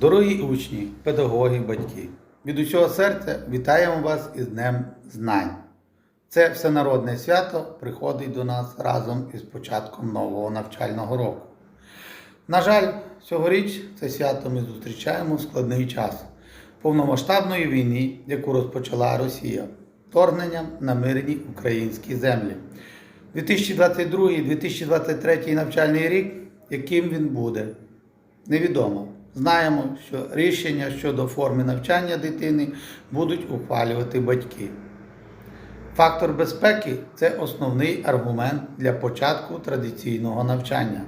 Дорогі учні, педагоги, батьки, від усього серця вітаємо вас із Днем Знань. Це всенародне свято приходить до нас разом із початком нового навчального року. На жаль, цьогоріч це свято ми зустрічаємо в складний час повномасштабної війни, яку розпочала Росія, вторгненням на мирні українські землі. 2022-2023 навчальний рік, яким він буде, невідомо. Знаємо, що рішення щодо форми навчання дитини будуть ухвалювати батьки. Фактор безпеки це основний аргумент для початку традиційного навчання.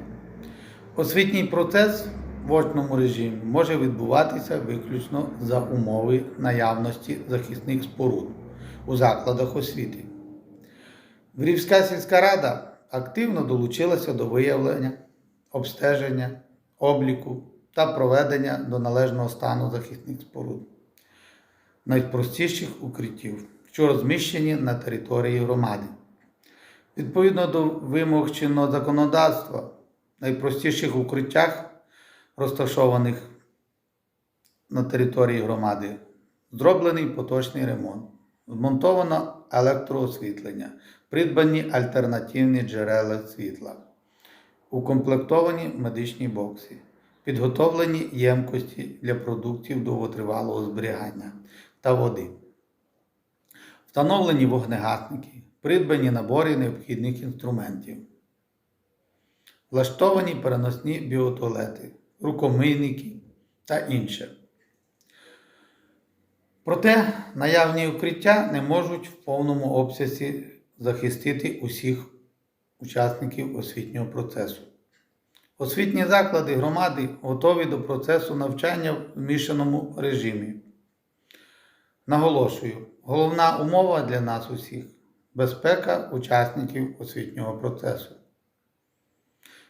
Освітній процес в очному режимі може відбуватися виключно за умови наявності захисних споруд у закладах освіти. Врівська сільська рада активно долучилася до виявлення, обстеження, обліку та проведення до належного стану захисних споруд, найпростіших укриттів, що розміщені на території громади. Відповідно до вимог чинного законодавства, найпростіших укриттях, розташованих на території громади, зроблений поточний ремонт, змонтовано електроосвітлення, придбані альтернативні джерела світла, укомплектовані медичні бокси, підготовлені ємкості для продуктів довготривалого зберігання та води, встановлені вогнегасники, придбані набори необхідних інструментів, влаштовані переносні біотуалети, рукомийники та інше. Проте наявні укриття не можуть в повному обсязі захистити усіх учасників освітнього процесу. Освітні заклади громади готові до процесу навчання в змішаному режимі. Наголошую, головна умова для нас усіх безпека учасників освітнього процесу.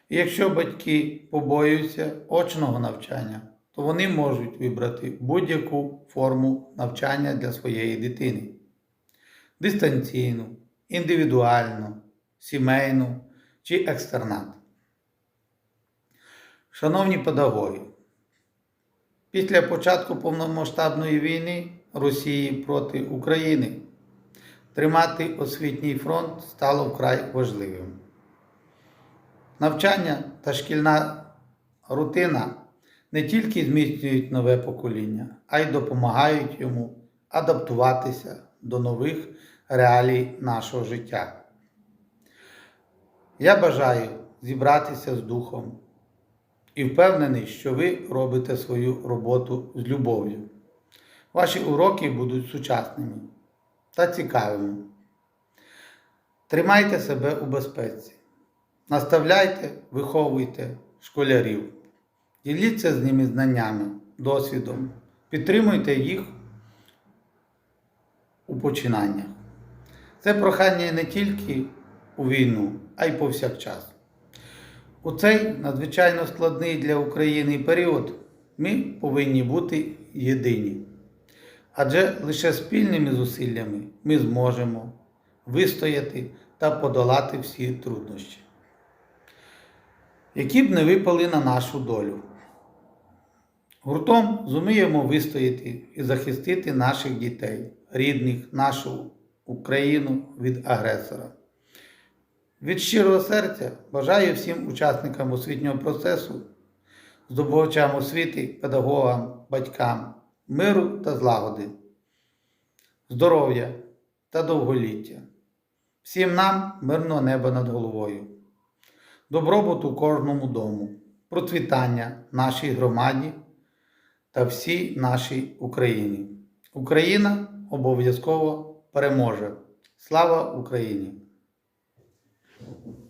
І якщо батьки побоюються очного навчання, то вони можуть вибрати будь-яку форму навчання для своєї дитини: дистанційну, індивідуальну, сімейну чи екстернат. Шановні педагоги, після початку повномасштабної війни Росії проти України тримати освітній фронт стало вкрай важливим. Навчання та шкільна рутина не тільки зміцнюють нове покоління, а й допомагають йому адаптуватися до нових реалій нашого життя. Я бажаю зібратися з духом і впевнений, що ви робите свою роботу з любов'ю. Ваші уроки будуть сучасними та цікавими. Тримайте себе у безпеці. Наставляйте, виховуйте школярів, діліться з ними знаннями, досвідом, підтримуйте їх у починаннях. Це прохання не тільки у війну, а й повсякчас. У цей надзвичайно складний для України період ми повинні бути єдині. Адже лише спільними зусиллями ми зможемо вистояти та подолати всі труднощі які б не випали на нашу долю. Гуртом зуміємо вистояти і захистити наших дітей, рідних, нашу Україну від агресора. Від щирого серця бажаю всім учасникам освітнього процесу, здобувачам освіти, педагогам, батькам, миру та злагоди, здоров'я та довголіття. Всім нам мирного неба над головою добробуту кожному дому, процвітання нашій громаді та всій нашій Україні. Україна обов'язково переможе. Слава Україні! Thank you.